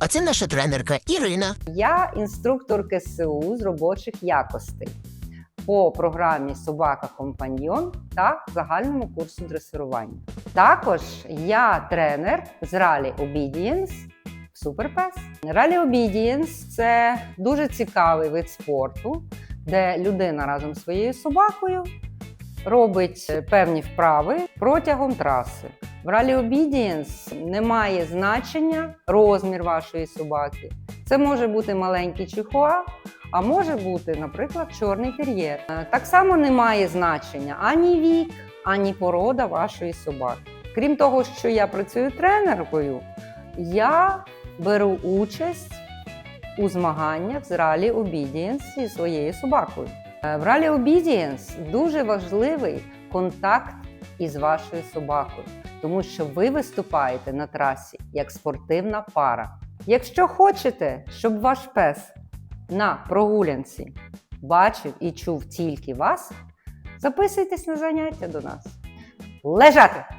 А це наша тренерка Ірина. Я інструктор КСУ з робочих якостей по програмі Собака Компаньйон та загальному курсу дресирування. Також я тренер з Rally Obedience Суперпес. Rally Obedience – це дуже цікавий вид спорту, де людина разом зі своєю собакою робить певні вправи протягом траси. В Rally Obedience немає значення розмір вашої собаки. Це може бути маленький чихуа, а може бути, наприклад, чорний тер'єр. Е, Так само немає значення ані вік, ані порода вашої собаки. Крім того, що я працюю тренеркою, я беру участь у змаганнях з Rally Obedience зі своєю собакою. Е, В Rally Obedience дуже важливий контакт із вашою собакою, тому що ви виступаєте на трасі як спортивна пара. Якщо хочете, щоб ваш пес на прогулянці бачив і чув тільки вас, записуйтесь на заняття до нас. Лежати!